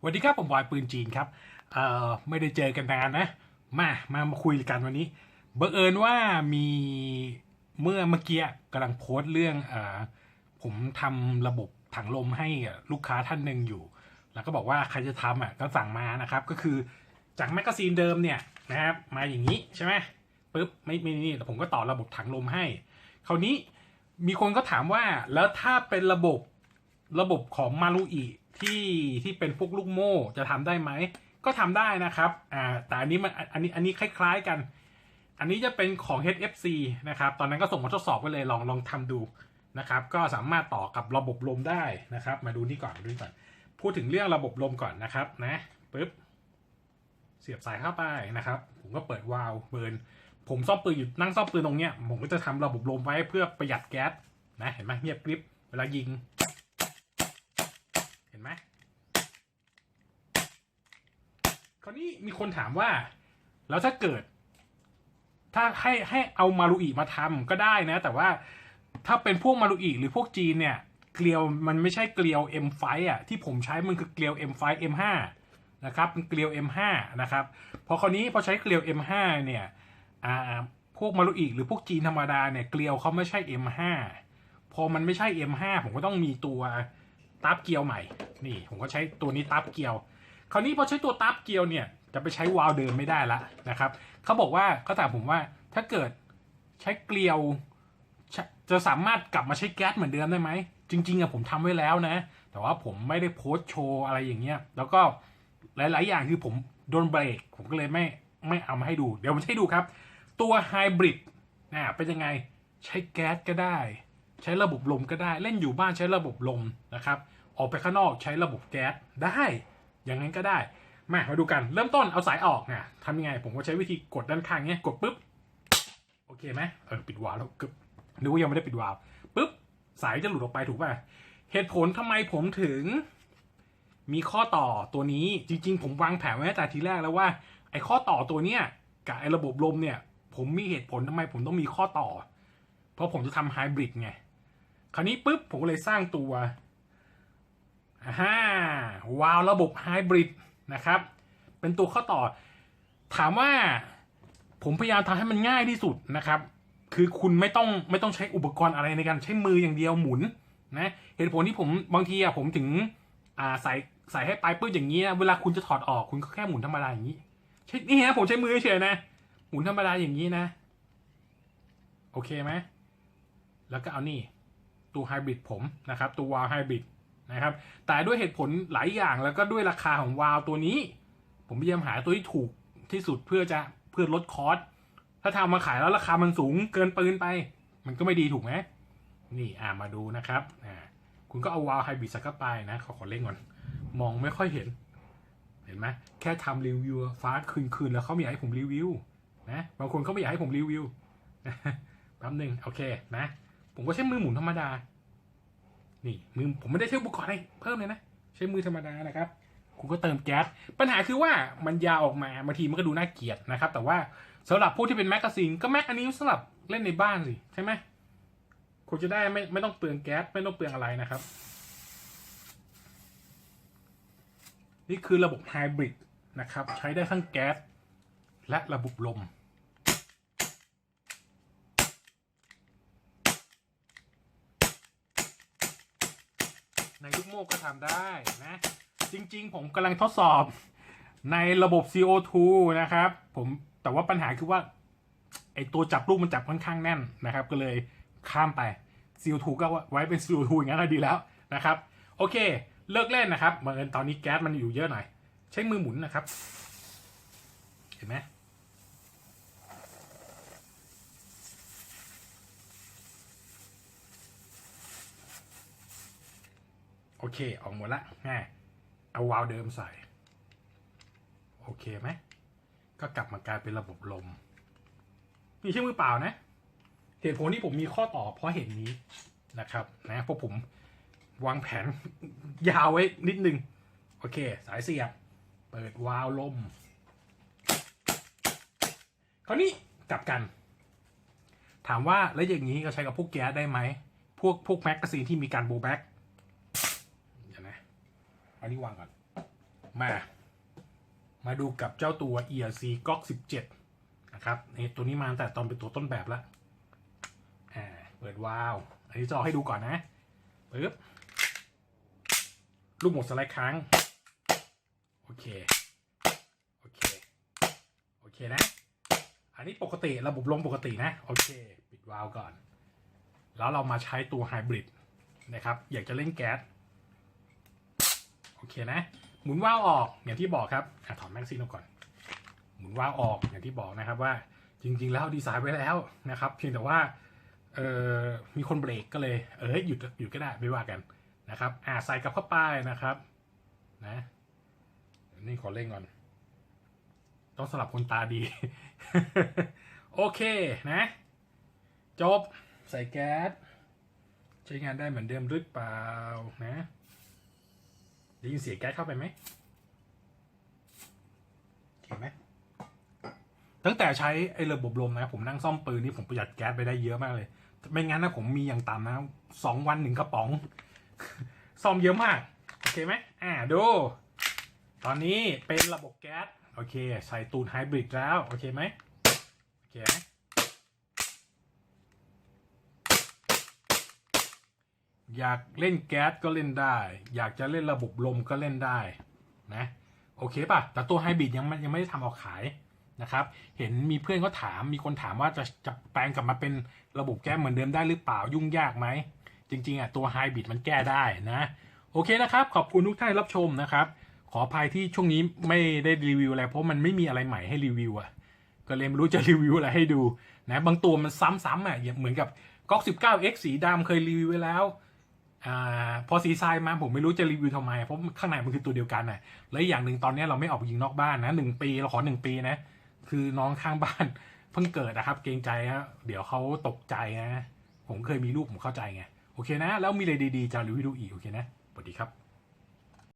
สวัสดีครับ ผมบอยปืนจีนครับ เอ่อ ไม่ได้เจอกันนานนะ มา มามาคุยกันวันนี้ บังเอิญว่ามีเมื่อเมื่อกี้กำลังโพสต์เรื่องเอ่อผมทำระบบถังลมให้ลูกค้าท่านหนึ่งอยู่ แล้วก็บอกว่าใครจะทำอะก็สั่งมานะครับ ก็คือจากแมกกาซีนเดิมเนี่ยนะครับ มาอย่างนี้ใช่ไหมปุ๊บไม่ไม่นี่แต่ผมก็ต่อระบบถังลมให้ คราวนี้มีคนก็ถามว่าแล้วถ้าเป็นระบบ ระบบของมารุอิที่ที่เป็นพวกลูกโม่จะทำได้ไหม ก็ทำได้นะครับอ่าแต่อันนี้มันอันนี้อันนี้คล้าย ๆกัน อันนี้จะเป็นของ HFC นะครับ ตอนนั้นก็ส่งมาทดสอบไปเลยลองลองทำดูนะครับ ก็สามารถต่อกับระบบลมได้นะครับ มาดูนี่ก่อนดูนี่ก่อน พูดถึงเรื่องระบบลมก่อนนะครับนะปึ๊บเสียบสายเข้าไปนะครับ ผมก็เปิดวาล์วเบิร์นผมซ่อมปืนอยู่นั่งซ่อมปืนตรงเนี้ยผมก็จะทำระบบลมไว้เพื่อประหยัดแก๊สนะเห็นไหมเงียบกริบเวลายิง ห็นไหมคราวนี้มีคนถามว่า แล้วถ้าเกิด ถ้าให้ให้เอามารุอิมาทำก็ได้นะ แต่ว่าถ้าเป็นพวกมารุอิหรือพวกจีนเนี่ย เกลียวมันไม่ใช่เกลียว M5 อะที่ผมใช้มันคือเกลียว M5 M5 นะครับเป็นเกลียว M5 นะครับพอคราวนี้พอใช้เกลียว M5 เนี่ยอ่าพวกมารุอิหรือพวกจีนธรรมดาเนี่ยเกลียวเขาไม่ใช่ M5 พอมันไม่ใช่ M5 ผมก็ต้องมีตัว ตับเกลียวใหม่ นี่ผมก็ใช้ตัวนี้ตับเกลียว คราวนี้พอใช้ตัวตับเกลียวเนี่ยจะไปใช้วาล์วเดิมไม่ได้ละนะครับเขาบอกว่าเขาถามผมว่าถ้าเกิดใช้เกลียว จะสามารถกลับมาใช้แก๊สเหมือนเดิมได้ไหม จริงๆอะผมทำไว้แล้วนะ แต่ว่าผมไม่ได้โพสต์โชว์อะไรอย่างเงี้ย แล้วก็หลาย ๆ อย่างคือผมโดนเบรก ผมก็เลยไม่ไม่เอามาให้ดู เดี๋ยวผมให้ดูครับ ตัวไฮบริดนะเป็นยังไงใช้แก๊สก็ได้ ใช้ระบบลมก็ได้เล่นอยู่บ้านใช้ระบบลมนะครับออกไปข้างนอกใช้ระบบแก๊สได้อย่างนั้นก็ได้มามาดูกันเริ่มต้นเอาสายออกนะทำยังไง ผมก็ใช้วิธีกดด้านข้างเนี้ยกดปุ๊บโอเคไหมเออปิดวาล์วแล้วกึบนึกว่ายังไม่ได้ปิดวาล์วปุ๊บสายจะหลุดออกไปถูกป่ะเหตุผลทำไมผมถึง มีข้อต่อตัวนี้จริง ๆ ผมวางแผนไว้ตั้งแต่ทีแรกแล้วว่าไอ้ข้อต่อตัวเนี้ยกับไอ้ระบบลมเนี่ย ผมมีเหตุผลทำไมผมต้องมีข้อต่อ เพราะผมจะทำไฮบริดไง ราวนี้ปุ๊บผมก็เลยสร้างตัวฮ่าวาล์วระบบไฮบริดนะครับ เป็นตัวข้อต่อ ถามว่าผมพยายามทำให้มันง่ายที่สุดนะครับ คือคุณไม่ต้องไม่ต้องใช้อุปกรณ์อะไรในการใช้มืออย่างเดียวหมุนนะเหตุผลที่ผมบางทีอะผมถึงอ่าใส่ใส่ให้ปลายปื้ดอย่างนี้นะเวลาคุณจะถอดออกคุณก็แค่หมุนธรรมดาอย่างนี้ใช่นี่นะผมใช้มือเฉยนะ หมุนธรรมดาอย่างนี้นะ โอเคไหมแล้วก็เอานี่ ตัวไฮบริดผมนะครับตัววาล์วไฮบริดนะครับแต่ด้วยเหตุผลหลายอย่างแล้วก็ด้วยราคาของวาล์วตัวนี้ ผมพยายามหาตัวที่ถูกที่สุดเพื่อจะเพื่อลดคอสถ้าทำมาขายแล้วราคามันสูงเกินปืนไป มันก็ไม่ดีถูกไหมนี่อ่ามาดูนะครับอ่าคุณก็เอาวาล์วไฮบริดส่เข้าไปนะขอขอเล่นก่อน มองไม่ค่อยเห็น เห็นไหมแค่ทำรีวิวฟ้าคืนคืนๆแล้วเขาไม่อยากให้ผมรีวิวนะบางคนเขาไม่อยากให้ผมรีวิวแป๊บหนึ่งโอเคนะ ผมก็ใช้มือหมุนธรรมดา นี่มือผมไม่ได้ใช้อุปกรณ์อะไรเพิ่มเลยนะ ใช้มือธรรมดานะครับคุณก็เติมแก๊ส ปัญหาคือว่ามันยาวออกมาบางทีมันก็ดูน่าเกลียดนะครับ แต่ว่าสำหรับผู้ที่เป็นแมกกาซีนก็แม็กอันนี้สำหรับเล่นในบ้านสิ ใช่ไหมคุณจะได้ไม่ไม่ต้องเปลืองแก๊สไม่ต้องเปลืองอะไรนะครับ นี่คือระบบไฮบริดนะครับ ใช้ได้ทั้งแก๊สและระบบลม ในลูกโม่ก็ทำได้นะ จริงๆ ผมกำลังทดสอบในระบบ CO2 นะครับ ผมแต่ว่าปัญหาคือว่าไอตัวจับลูกมันจับค่อนข้างแน่นนะครับ ก็เลยข้ามไป CO2 ก็ไว้เป็น CO2 อย่างนั้นก็ดีแล้วนะครับ โอเค เลิกเล่นนะครับบังเอิญตอนนี้แก๊สมันอยู่เยอะหน่อย ใช้มือหมุนนะครับ เห็นไหม โอเค ออกหมดละง่ายเอาวาล์วเดิมใส่ โอเคไหม ก็กลับมากลายเป็นระบบลม นี่ใช้มือเปล่านะ เหตุผลที่ผมมีข้อต่อเพราะเห็นนี้นะครับ นะเพราะผมวางแผนยาวไว้นิดนึง โอเค สายเสียบ เปิดวาล์วลม คราวนี้กลับกัน ถามว่าแล้วอย่างนี้ก็ใช้กับพวกแก๊สได้ไหม พวกพวกแมกกาซีนที่มีการโบแบ็ก นนี้วางก่อน มา มาดูกับเจ้าตัว ERC GOG 17 นะครับนี่ตัวนี้มาแต่ตอนเป็นตัวต้นแบบแล้วอ่าเปิดวาล์วอันนี้จะเอาให้ดูก่อนนะปึ๊บลูกหมดสไลด์ค้าง โอเค โอเค โอเคนะ อันนี้ปกติระบบลมปกตินะ โอเค ปิดวาล์วก่อน แล้วเรามาใช้ตัวไฮบริดนะครับ อยากจะเล่นแก๊ส โอเคนะ หมุนว่าวออกอย่างที่บอกครับอถอดแม็กซีนออกก่อน หมุนว่าวออกอย่างที่บอกนะครับว่าจริง ๆ แล้วดีไซน์ไว้แล้วนะครับ เพียงแต่ว่าเออมีคนเบรกก็เลยเออหยุดหยุดก็ได้ไม่ว่ากันนะครับ อ่าใส่กลับเข้าไปนะครับนะนี่ขอเล่นก่อน ต้องสลับคนตาดี โอเคนะ จบใส่แก๊ส ใช้งานได้เหมือนเดิมหรือเปล่านะ ได้ยินเสียงแก๊สเข้าไปไหมเห็นไหมตั้งแต่ใช้ไอ้ระบบลมนะ ผมนั่งซ่อมปืนนี่ผมประหยัดแก๊สไปได้เยอะมากเลย ไม่งั้นนะผมมีอย่างต่ำนะสองวันหนึ่งกระป๋อง ซ่อมเยอะมาก โอเคไหมอ่าดู ตอนนี้เป็นระบบแก๊ส โอเค ใส่ตูนไฮบริดแล้ว โอเคไหมโอเคไหม อยากเล่นแก๊สก็เล่นได้ อยากจะเล่นระบบลมก็เล่นได้นะโอเคป่ะ แต่ตัวไฮบริดยังไม่ยังไม่ได้ทำออกขายนะครับ เห็นมีเพื่อนก็ถามมีคนถามว่าจะจะแปลงกลับมาเป็นระบบแก๊สเหมือนเดิมได้หรือเปล่ายุ่งยากไหม จริงๆอะตัวไฮบริดมันแก้ได้นะ โอเคนะครับ ขอบคุณทุกท่านรับชมนะครับ ขออภัยที่ช่วงนี้ไม่ได้รีวิวอะไรเพราะมันไม่มีอะไรใหม่ให้รีวิวอะก็เลยไม่รู้จะรีวิวอะไรให้ดูนะบางตัวมันซ้ำๆอะอย่างเหมือนกับก๊อก 19x สีดำเคยรีวิวไว้แล้ว อพอสีทรายมาผมไม่รู้จะรีวิวทำไม เพราะข้างในมันคือตัวเดียวกันน่ะ และอีกอย่างหนึ่งตอนนี้เราไม่ออกไปยิงนอกบ้านนะหนึ่งปีเราขอหนึ่งปีนะ คือน้องข้างบ้านเพิ่งเกิดนะครับ เกรงใจฮะเดี๋ยวเขาตกใจนะ ผมเคยมีลูกผมเข้าใจไง โอเคนะ แล้วมีอะไรดีๆจะรีวิวดูอีกโอเคนะสวัสดีครับ